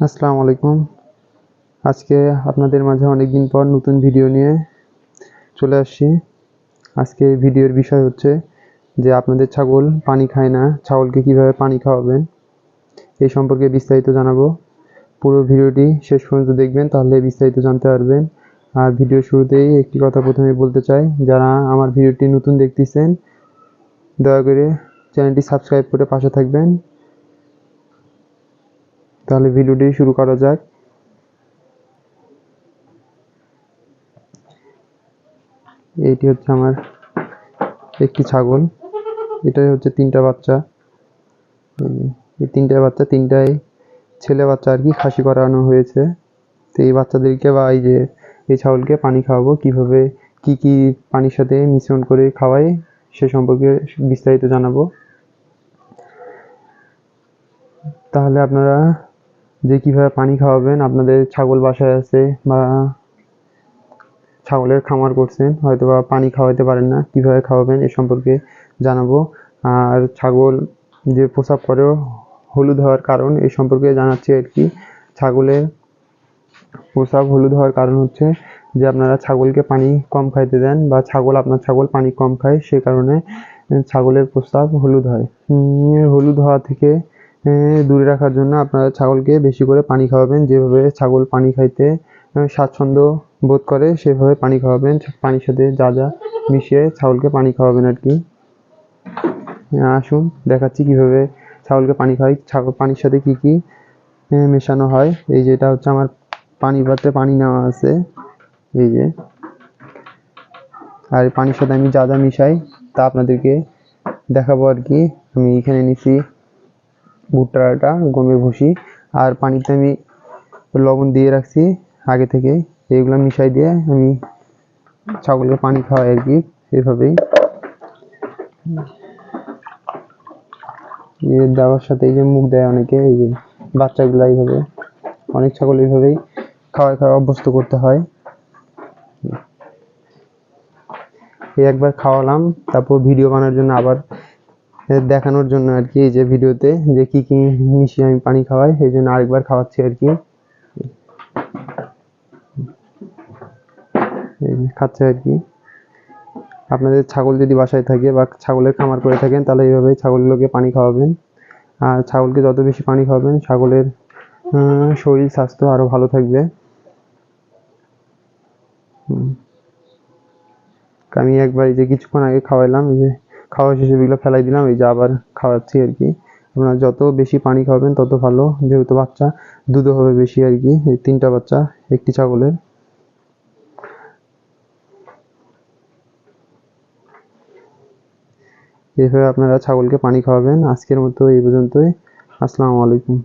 আসসালামু আলাইকুম। আজকে আপনাদের মাঝে অনেকদিন পর নতুন ভিডিও নিয়ে চলে আসছি। আজকে ভিডিওর বিষয় হচ্ছে যে আপনাদের ছাগল পানি খায় না, ছাগলকে কীভাবে পানি খাওয়াবেন এই সম্পর্কে বিস্তারিত জানাব। পুরো ভিডিওটি শেষ পর্যন্ত দেখবেন, তাহলে বিস্তারিত জানতে পারবেন। আর ভিডিও শুরুতেই একটি কথা প্রথমে বলতে চাই, যারা আমার ভিডিওটি নতুন দেখতেছেন, দয়া করে চ্যানেলটি সাবস্ক্রাইব করে পাশে থাকবেন। তাহলে ভিডিওটি শুরু করা যাক। এইটি হচ্ছে আমার একটি ছাগল। এটাই হচ্ছে তিনটা বাচ্চা। এই তিনটা বাচ্চা, তিনটাই ছেলে বাচ্চা আর কি, খাসি করানো হয়েছে। তো এই বাচ্চাদেরকে বা এই যে এই ছাগলকে পানি খাওয়াবো। কীভাবে, কি কি পানির সাথে মিশ্রণ করে খাওয়াই, সে সম্পর্কে বিস্তারিত জানাব। তাহলে আপনারা যে কীভাবে পানি খাওয়াবেন, আপনাদের ছাগল বাসায় আছে বা ছাগলের খামার করছেন হয়তো বা পানি খাওয়াতে পারেন না, কীভাবে খাওয়াবেন এ সম্পর্কে জানাব। আর ছাগল যে প্রসাব করে, হলুদ হওয়ার কারণ এ সম্পর্কে জানাচ্ছি আর কি। ছাগলের প্রসাব হলুদ হওয়ার কারণ হচ্ছে যে আপনারা ছাগলকে পানি কম খাইতে দেন বা ছাগল, আপনার ছাগল পানি কম খায়, সে কারণে ছাগলের প্রস্রাব হলুদ হয়। হলুদ হওয়া থেকে দূরে রাখার জন্য আপনারা ছাগলকে বেশি করে পানি খাওয়াবেন। যেভাবে ছাগল পানি খাইতে স্বাচ্ছন্দ্য বোধ করে, সেভাবে পানি খাওয়াবেন। পানির সাথে যা যা মিশিয়ে ছাগলকে পানি খাওয়াবেন আর কি। আসুন, দেখাচ্ছি কীভাবে ছাগলকে পানি খাওয়াই ছাগল পানির সাথে কি কি মেশানো হয়। এই যে এটা হচ্ছে আমার পানি পাত্রে পানি নেওয়া আছে। এই যে। আর পানির সাথে আমি যা যা মিশাই তা আপনাদেরকে দেখাবো আর কি। আমি এখানে নিছি ভুট্টার আটা গমের ভুসি আর পানিতে আমি লবণ দিয়ে রাখছি আগে থেকে। এগুলো মিশাই দিয়ে আমি ছাগলকে পানি খাওয়াই আর কি, এভাবেই। দেওয়ার সাথে এই যে মুখ দেয় অনেকে, এই যে বাচ্চাগুলো এইভাবে, অনেক ছাগল এইভাবেই খাওয়াই খাওয়া অভ্যস্ত করতে হয়। একবার খাওয়ালাম, তারপর ভিডিও বানানোর জন্য আবার দেখানোর জন্য আর কি, এই যে ভিডিওতে, যে কি কি মিশিয়ে আমি পানি খাওয়াই, এই জন্য আরেকবার খাওয়াচ্ছি আর কি। খাচ্ছে আর কি। আপনাদের ছাগল যদি বাসায় থাকে বা ছাগলের খামার করে থাকেন, তাহলে এইভাবে ছাগলগুলোকে পানি খাওয়াবেন। আর ছাগলকে যত বেশি পানি খাওয়াবেন, ছাগলের শরীর, স্বাস্থ্য আরও ভালো থাকবে। আমি একবার এই যে কিছুক্ষণ আগে খাওয়াইলাম, এই যে খাওয়া শেষে এগুলো ফেলাই দিলাম, এই যে আবার খাওয়াচ্ছি আর কি। আপনারা যত বেশি পানি খাওয়াবেন, তত ভালো। যেহেতু বাচ্চা, দুধও হবে বেশি আর কি। এই তিনটা বাচ্চা, একটি ছাগলের। এভাবে আপনারা ছাগলকে পানি খাওয়াবেন। আজকের মতো এই পর্যন্তই। আসসালামু আলাইকুম।